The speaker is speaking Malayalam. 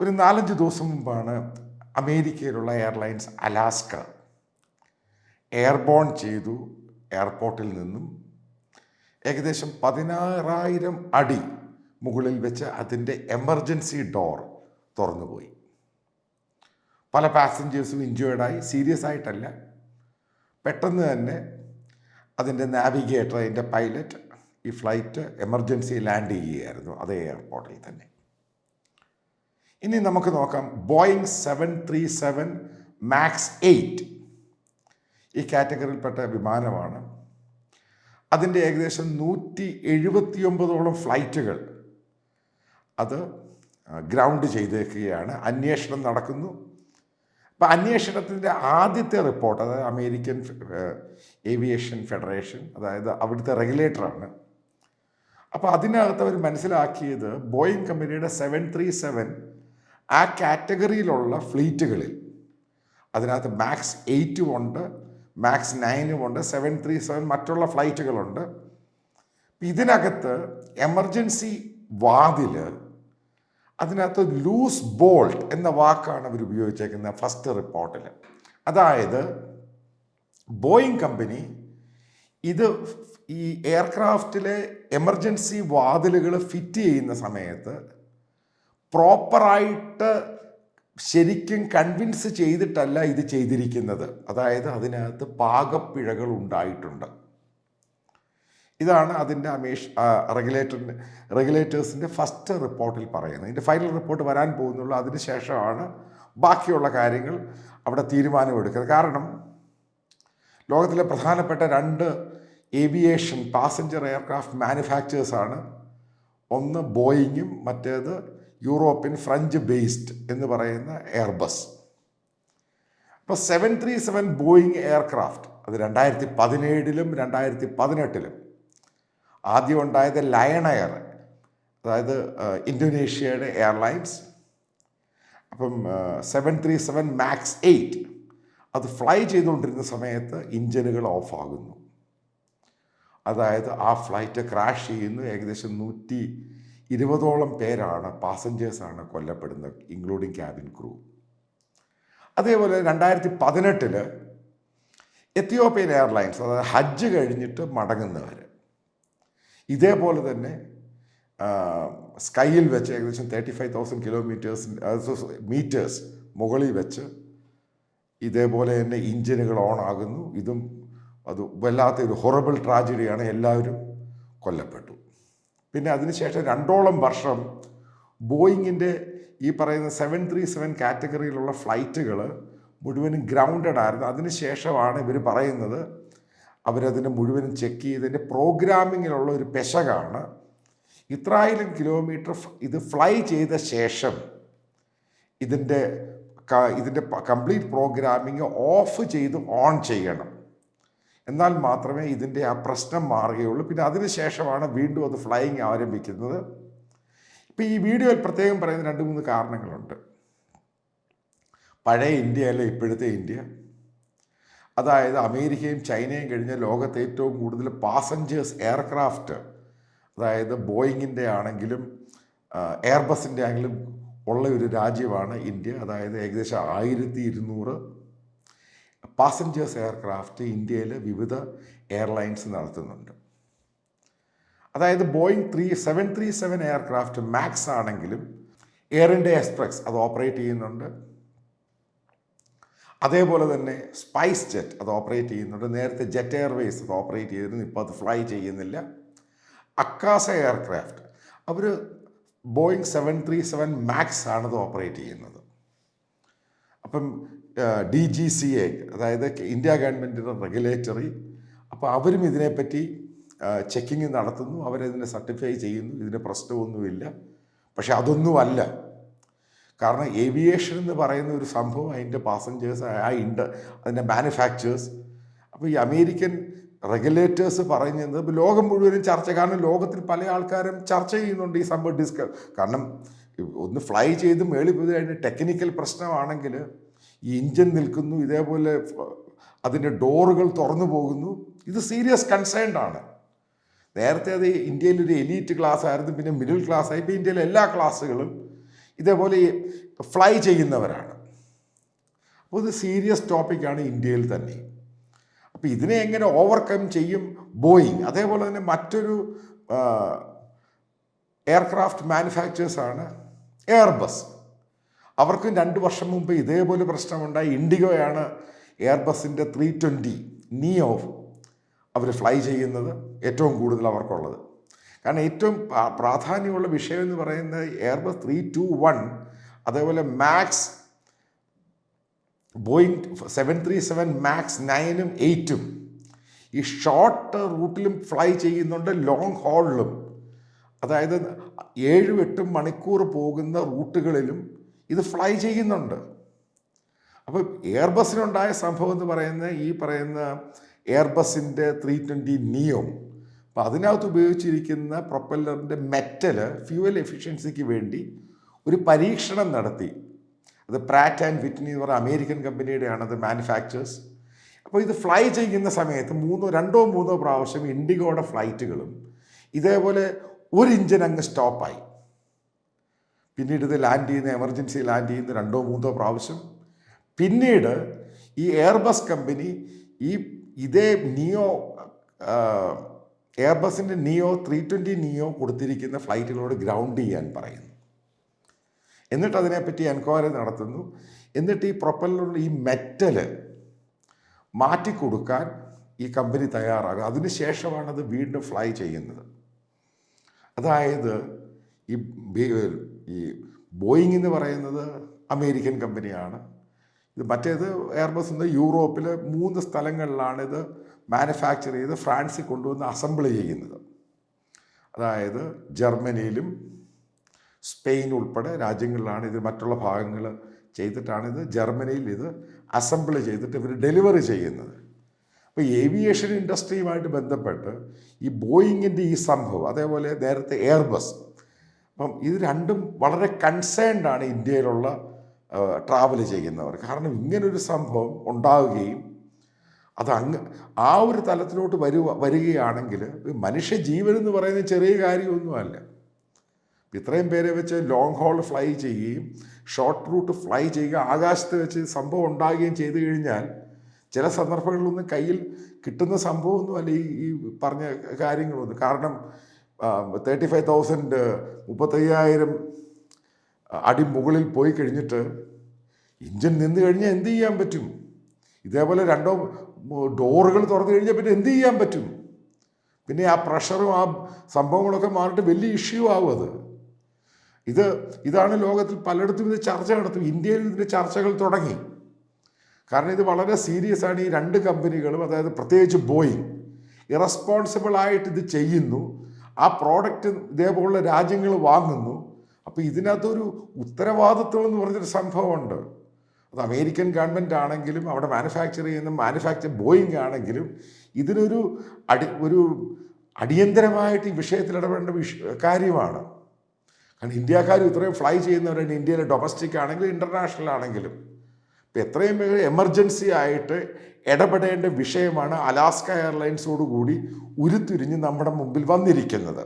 ഒരു നാലഞ്ച് ദിവസം മുമ്പാണ് അമേരിക്കയിലുള്ള എയർലൈൻസ് അലാസ്ക എയർബോൺ ചെയ്തു എയർപോർട്ടിൽ നിന്നും. ഏകദേശം പതിനാറായിരം അടി മുകളിൽ വെച്ച് അതിന്റെ എമർജൻസി ഡോർ തുറന്നുപോയി. പല പാസഞ്ചേഴ്സും ഇഞ്ചുവേർഡായി സീരിയസ് ആയിട്ടല്ല. പെട്ടെന്ന് തന്നെ അതിന്റെ നാവിഗേറ്റർ അതിന്റെ പൈലറ്റ് ഈ ഫ്ലൈറ്റ് എമർജൻസി ലാൻഡ് ചെയ്യുകയായിരുന്നു അതേ എയർപോർട്ടിൽ തന്നെ. ഇനി നമുക്ക് നോക്കാം Boeing seven three seven Max eight ഈ കാറ്റഗറിയിൽപ്പെട്ട വിമാനമാണ്. അതിന്റെ ഏകദേശം നൂറ്റി എഴുപത്തിയൊമ്പതോളം ഫ്ലൈറ്റുകൾ അത് ഗ്രൗണ്ട് ചെയ്തേക്കുകയാണ്. അന്വേഷണം നടക്കുന്നു. അപ്പം അന്വേഷണത്തിന്റെ ആദ്യത്തെ റിപ്പോർട്ട് അതായത് അമേരിക്കൻ ഏവിയേഷൻ ഫെഡറേഷൻ അതായത് അവിടുത്തെ റെഗുലേറ്ററാണ്. അപ്പോൾ അതിനകത്ത് അവർ മനസ്സിലാക്കിയത് ബോയിങ് കമ്പനിയുടെ സെവൻ ത്രീ സെവൻ ആ കാറ്റഗറിയിലുള്ള ഫ്ലീറ്റുകളിൽ അതിനകത്ത് മാക്സ് എയ്റ്റും ഉണ്ട് മാക്സ് നയനും ഉണ്ട് സെവൻ ത്രീ സെവൻ മറ്റുള്ള ഫ്ലൈറ്റുകളുണ്ട്. ഇതിനകത്ത് എമർജൻസി വാതിൽ അതിനകത്ത് ലൂസ് ബോൾട്ട് എന്ന വാക്കാണ് അവർ ഉപയോഗിച്ചേക്കുന്നത് ഫസ്റ്റ് റിപ്പോർട്ടിൽ അതായത് ബോയിങ് കമ്പനി ഇത് ഈ എയർക്രാഫ്റ്റിലെ എമർജൻസി വാതിലുകൾ ഫിറ്റ് ചെയ്യുന്ന സമയത്ത് പ്രോപ്പറായിട്ട് ശരിക്കും കൺവിൻസ് ചെയ്തിട്ടല്ല ഇത് ചെയ്തിരിക്കുന്നത്. അതായത് അതിനകത്ത് പാകപ്പിഴകൾ ഉണ്ടായിട്ടുണ്ട്. ഇതാണ് അതിന്റെ അമേഷ് റെഗുലേറ്ററിന്റെ റെഗുലേറ്റേഴ്സിന്റെ ഫസ്റ്റ് റിപ്പോർട്ടിൽ പറയുന്നത്. ഇതിന്റെ ഫൈനൽ റിപ്പോർട്ട് വരാൻ പോകുന്നുള്ളൂ. അതിന് ശേഷമാണ് ബാക്കിയുള്ള കാര്യങ്ങൾ അവിടെ തീരുമാനമെടുക്കുന്നത്. കാരണം ലോകത്തിലെ പ്രധാനപ്പെട്ട രണ്ട് ഏവിയേഷൻ പാസഞ്ചർ എയർക്രാഫ്റ്റ് മാനുഫാക്ചേഴ്സാണ്. ഒന്ന് ബോയിങ്ങും മറ്റേത് യൂറോപ്യൻ ഫ്രഞ്ച് ബേസ്ഡ് എന്ന് പറയുന്ന എയർബസ്. അപ്പോൾ seven three seven Boeing aircraft അത് രണ്ടായിരത്തി പതിനേഴിലും രണ്ടായിരത്തി പതിനെട്ടിലും ആദ്യം ഉണ്ടായത് ലയൺ എയർ അതായത് ഇന്തോനേഷ്യയുടെ എയർലൈൻസ്. അപ്പം seven three seven Max eight അത് ഫ്ലൈ ചെയ്തുകൊണ്ടിരുന്ന സമയത്ത് ഇഞ്ചിനുകൾ ഓഫാകുന്നു. അതായത് ആ ഫ്ലൈറ്റ് ക്രാഷ് ചെയ്യുന്നു. ഏകദേശം നൂറ്റി ഇരുപതോളം പേരാണ് പാസഞ്ചേഴ്സാണ് കൊല്ലപ്പെടുന്നത് ഇൻക്ലൂഡിങ് ക്യാബിൻ ക്രൂ അതേപോലെ രണ്ടായിരത്തി പതിനെട്ടിൽ എത്തിയോപ്യൻ എയർലൈൻസ് അതായത് ഹജ്ജ് കഴിഞ്ഞിട്ട് മടങ്ങുന്നവർ ഇതേപോലെ തന്നെ സ്കൈയിൽ വെച്ച് ഏകദേശം thirty five thousand kilometres metres മുകളിൽ വെച്ച് ഇതേപോലെ തന്നെ ഇഞ്ചിനുകൾ ഓൺ ആകുന്നു. ഇതും അത് വല്ലാത്ത ഒരു ഹൊറബിൾ ട്രാജഡിയാണ് എല്ലാവരും കൊല്ലപ്പെട്ടു. പിന്നെ അതിനുശേഷം രണ്ടോളം വർഷം ബോയിങ്ങിന്റെ ഈ പറയുന്ന സെവൻ ത്രീ സെവൻ കാറ്റഗറിയിലുള്ള ഫ്ലൈറ്റുകൾ മുഴുവനും ഗ്രൗണ്ടഡ് ആയിരുന്നു. അതിനുശേഷമാണ് ഇവർ പറയുന്നത് അവരതിനെ മുഴുവനും ചെക്ക് ചെയ്തതിന്റെ പ്രോഗ്രാമിങ്ങിലുള്ള ഒരു പെശകാണ്. ഇത്രായിരം കിലോമീറ്റർ ഇത് ഫ്ലൈ ചെയ്ത ശേഷം ഇതിന്റെ ഇതിന്റെ കംപ്ലീറ്റ് പ്രോഗ്രാമിങ് ഓഫ് ചെയ്ത് ഓൺ ചെയ്യണം. എന്നാൽ മാത്രമേ ഇതിന്റെ ആ പ്രശ്നം മാറുകയുള്ളൂ. പിന്നെ അതിനുശേഷമാണ് വീണ്ടും അത് ഫ്ലൈയിങ് ആരംഭിക്കുന്നത്. ഇപ്പം ഈ വീഡിയോയിൽ പ്രത്യേകം പറയുന്ന രണ്ട് മൂന്ന് കാരണങ്ങളുണ്ട്. പഴയ ഇന്ത്യ അല്ല ഇപ്പോഴത്തെ ഇന്ത്യ. അതായത് അമേരിക്കയും ചൈനയും കഴിഞ്ഞ ലോകത്തെ ഏറ്റവും കൂടുതൽ പാസഞ്ചേഴ്സ് എയർക്രാഫ്റ്റ് അതായത് ബോയിങ്ങിന്റെ ആണെങ്കിലും എയർബസിന്റെ ആണെങ്കിലും ഉള്ള ഒരു രാജ്യമാണ് ഇന്ത്യ. അതായത് ഏകദേശം ആയിരത്തി ഇരുന്നൂറ് പാസഞ്ചേഴ്സ് എയർക്രാഫ്റ്റ് ഇന്ത്യയിൽ വിവിധ എയർലൈൻസ് നടത്തുന്നുണ്ട്. അതായത് Boeing three seven three seven aircraft Max ആണെങ്കിലും എയർ ഇന്ത്യ എക്സ്പ്രസ് അത് ഓപ്പറേറ്റ് ചെയ്യുന്നുണ്ട്. അതേപോലെ തന്നെ സ്പൈസ് ജെറ്റ് അത് ഓപ്പറേറ്റ് ചെയ്യുന്നുണ്ട്. നേരത്തെ ജെറ്റ് എയർവേസ് അത് ഓപ്പറേറ്റ് ചെയ്തിരുന്നു ഇപ്പോൾ അത് ഫ്ലൈ ചെയ്യുന്നില്ല. അക്കാസ എയർക്രാഫ്റ്റ് അവർ Boeing seven three seven Max ആണത് ഓപ്പറേറ്റ് ചെയ്യുന്നത്. അപ്പം ഡി ജി സി എ അതായത് ഇന്ത്യ ഗവൺമെന്റിന്റെ റെഗുലേറ്ററി. അപ്പോൾ അവരും ഇതിനെപ്പറ്റി ചെക്കിങ് നടത്തുന്നു. അവരതിനെ സർട്ടിഫൈ ചെയ്യുന്നു. ഇതിന് പ്രശ്നമൊന്നുമില്ല. പക്ഷെ അതൊന്നുമല്ല. കാരണം ഏവിയേഷൻ എന്ന് പറയുന്ന ഒരു സംഭവം അതിന്റെ പാസഞ്ചേഴ്സ് ആ ഇൻഡ അതിന്റെ മാനുഫാക്ചേഴ്സ് അപ്പോൾ ഈ അമേരിക്കൻ റെഗുലേറ്റേഴ്സ് പറയുന്നത് ലോകം മുഴുവനും ചർച്ച കാരണം ലോകത്തിൽ പല ആൾക്കാരും ചർച്ച ചെയ്യുന്നുണ്ട് ഈ സംഭവം ഡിസ്ക കാരണം ഒന്ന് ഫ്ലൈ ചെയ്ത് മേളിൽ പോയി ടെക്നിക്കൽ പ്രശ്നമാണെങ്കിൽ ഈ ഇഞ്ചിൻ നിൽക്കുന്നു ഇതേപോലെ അതിന്റെ ഡോറുകൾ തുറന്നു പോകുന്നു. ഇത് സീരിയസ് കൺസേൺഡ് ആണ്. നേരത്തെ അത് ഇന്ത്യയിൽ ഒരു എലീറ്റ് ക്ലാസ് ആയിരുന്നു പിന്നെ മിഡിൽ ക്ലാസ് ആയി ഇപ്പോൾ ഇന്ത്യയിലെ എല്ലാ ക്ലാസ്സുകളും ഇതേപോലെ ഫ്ലൈ ചെയ്യുന്നവരാണ്. അപ്പോൾ ഇത് സീരിയസ് ടോപ്പിക്കാണ് ഇന്ത്യയിൽ തന്നെ. അപ്പോൾ ഇതിനെ എങ്ങനെ ഓവർകം ചെയ്യും? ബോയിങ് അതേപോലെ തന്നെ മറ്റൊരു എയർക്രാഫ്റ്റ് മാനുഫാക്ചേഴ്സാണ് എയർബസ് അവർക്കും രണ്ട് വർഷം മുമ്പ് ഇതേപോലെ പ്രശ്നമുണ്ടായി. ഇൻഡിഗോയാണ് എയർബസിന്റെ ത്രീ ട്വന്റി നിയോ അവർ ഫ്ലൈ ചെയ്യുന്നത് ഏറ്റവും കൂടുതൽ അവർക്കുള്ളത്. കാരണം ഏറ്റവും പ്രാധാന്യമുള്ള വിഷയം എന്ന് പറയുന്നത് എയർബസ് ത്രീ ടു വൺ അതേപോലെ Max Boeing seven three seven Max നയനും എയ്റ്റും ഈ ഷോർട്ട് റൂട്ടിലും ഫ്ലൈ ചെയ്യുന്നുണ്ട് ലോങ് ഹോളിലും അതായത് ഏഴും എട്ടും മണിക്കൂർ പോകുന്ന റൂട്ടുകളിലും ഇത് ഫ്ലൈ ചെയ്യുന്നുണ്ട്. അപ്പോൾ എയർബസിനുണ്ടായ സംഭവം എന്ന് പറയുന്ന ഈ പറയുന്ന എയർബസിന്റെ ത്രീ ട്വന്റി നിയോ. അപ്പം അതിനകത്ത് ഉപയോഗിച്ചിരിക്കുന്ന പ്രൊപ്പല്ലറിന്റെ മെറ്റൽ ഫ്യൂവൽ എഫിഷ്യൻസിക്ക് വേണ്ടി ഒരു പരീക്ഷണം നടത്തി. അത് പ്രാറ്റ് ആൻഡ് വിറ്റ്നി എന്ന് പറയുന്ന അമേരിക്കൻ കമ്പനിയുടെയാണ് അത് മാനുഫാക്ചേഴ്സ് അപ്പോൾ ഇത് ഫ്ലൈ ചെയ്യുന്ന സമയത്ത് മൂന്നോ രണ്ടോ മൂന്നോ പ്രാവശ്യം ഇൻഡിഗോയുടെ ഫ്ലൈറ്റുകളും ഇതേപോലെ ഒരു ഇഞ്ചിൻ അങ്ങ് സ്റ്റോപ്പായി. പിന്നീട് ഇത് ലാൻഡ് ചെയ്യുന്ന എമർജൻസി ലാൻഡ് ചെയ്യുന്ന രണ്ടോ മൂന്നോ പ്രാവശ്യം. പിന്നീട് ഈ എയർബസ് കമ്പനി ഈ ഇതേ നിയോ എയർബസിന്റെ നിയോ ത്രീ ട്വന്റി നിയോ കൊടുത്തിരിക്കുന്ന ഫ്ലൈറ്റുകളോട് ഗ്രൗണ്ട് ചെയ്യാൻ പറയുന്നു. എന്നിട്ട് അതിനെപ്പറ്റി എൻക്വയറി നടത്തുന്നു. എന്നിട്ട് ഈ പ്രൊപ്പലിലുള്ള ഈ മെറ്റൽ മാറ്റിക്കൊടുക്കാൻ ഈ കമ്പനി തയ്യാറാകും. അതിനുശേഷമാണ് അത് വീണ്ടും ഫ്ലൈ ചെയ്യുന്നത്. അതായത് ഈ ഈ ബോയിങ് എന്ന് പറയുന്നത് അമേരിക്കൻ കമ്പനിയാണ്. ഇത് മറ്റേത് എയർബസ് എന്ന് യൂറോപ്പിലെ മൂന്ന് സ്ഥലങ്ങളിലാണ് ഇത് മാനുഫാക്ചർ ചെയ്ത് ഫ്രാൻസിൽ കൊണ്ടുവന്ന് അസംബിൾ ചെയ്യുന്നത്. അതായത് ജർമ്മനിയിലും സ്പെയിൻ ഉൾപ്പെടെ രാജ്യങ്ങളിലാണ് ഇത് മറ്റുള്ള ഭാഗങ്ങൾ ചെയ്തിട്ടാണ് ഇത് ജർമ്മനിയിൽ ഇത് അസംബിൾ ചെയ്തിട്ട് ഇവർ ഡെലിവറി ചെയ്യുന്നത്. അപ്പോൾ ഏവിയേഷൻ ഇൻഡസ്ട്രിയുമായിട്ട് ബന്ധപ്പെട്ട് ഈ ബോയിങ്ങിന്റെ ഈ സംഭവം അതേപോലെ നേരത്തെ എയർബസ് അപ്പം ഇത് രണ്ടും വളരെ കൺസേൺഡ് ആണ് ഇന്ത്യയിലുള്ള ട്രാവൽ ചെയ്യുന്നവർ. കാരണം ഇങ്ങനൊരു സംഭവം ഉണ്ടാവുകയും അത് അങ്ങ് ആ ഒരു തലത്തിലോട്ട് വരുക വരികയാണെങ്കിൽ മനുഷ്യ ജീവൻ എന്ന് പറയുന്ന ചെറിയ കാര്യമൊന്നുമല്ല. ഇത്രയും പേരെ വെച്ച് ലോങ് ഹോൾ ഫ്ലൈ ചെയ്യുകയും ഷോർട്ട് റൂട്ട് ഫ്ലൈ ചെയ്യുക ആകാശത്ത് വെച്ച് സംഭവം ഉണ്ടാകുകയും ചെയ്തു കഴിഞ്ഞാൽ ചില സന്ദർഭങ്ങളിലൊന്നും കയ്യിൽ കിട്ടുന്ന സംഭവമൊന്നുമല്ല ഈ ഈ പറഞ്ഞ കാര്യങ്ങളൊന്നും. കാരണം തേർട്ടി ഫൈവ് തൗസൻഡ് മുപ്പത്തയ്യായിരം അടി മുകളിൽ പോയി കഴിഞ്ഞിട്ട് ഇഞ്ചിൻ നിന്ന് കഴിഞ്ഞാൽ എന്ത് ചെയ്യാൻ പറ്റും? ഇതേപോലെ രണ്ടോ ഡോറുകൾ തുറന്നു കഴിഞ്ഞാൽ പിന്നെ എന്ത് ചെയ്യാൻ പറ്റും? പിന്നെ ആ പ്രഷറും ആ സംഭവങ്ങളൊക്കെ മാറിയിട്ട് വലിയ ഇഷ്യൂ ആവും അത്. ഇത് ഇതാണ് ലോകത്തിൽ പലയിടത്തും ഇത് ചർച്ച നടത്തും. ഇന്ത്യയിൽ ഇതിന്റെ ചർച്ചകൾ തുടങ്ങി. കാരണം ഇത് വളരെ സീരിയസ് ആണ്. ഈ രണ്ട് കമ്പനികളും അതായത് പ്രത്യേകിച്ച് ബോയിങ് ഇറസ്പോൺസിബിൾ ആയിട്ട് ഇത് ചെയ്യുന്നു. ആ പ്രോഡക്റ്റ് ഇതേപോലുള്ള രാജ്യങ്ങൾ വാങ്ങുന്നു. അപ്പോൾ ഇതിനകത്തൊരു ഉത്തരവാദിത്വം എന്ന് പറഞ്ഞൊരു സംഭവമുണ്ട്. അത് അമേരിക്കൻ ഗവൺമെന്റ് ആണെങ്കിലും അവിടെ മാനുഫാക്ചർ ചെയ്യുന്ന മാനുഫാക്ചർ ബോയിങ് ആണെങ്കിലും ഇതിനൊരു അടി ഒരു അടിയന്തരമായിട്ട് ഈ വിഷയത്തിൽ ഇടപെടേണ്ട വിഷ കാര്യമാണ്. കാരണം ഇന്ത്യക്കാർ ഇത്രയും ഫ്ലൈ ചെയ്യുന്നവരാണ്. ഇന്ത്യയിലെ ഡൊമസ്റ്റിക് ആണെങ്കിലും ഇന്റർനാഷണൽ ആണെങ്കിലും. ഇപ്പം എത്രയും വേഗം എമർജൻസി ആയിട്ട് ഇടപെടേണ്ട വിഷയമാണ് അലാസ്ക എയർലൈൻസോടുകൂടി ഉരുത്തിരിഞ്ഞ് നമ്മുടെ മുമ്പിൽ വന്നിരിക്കുന്നത്.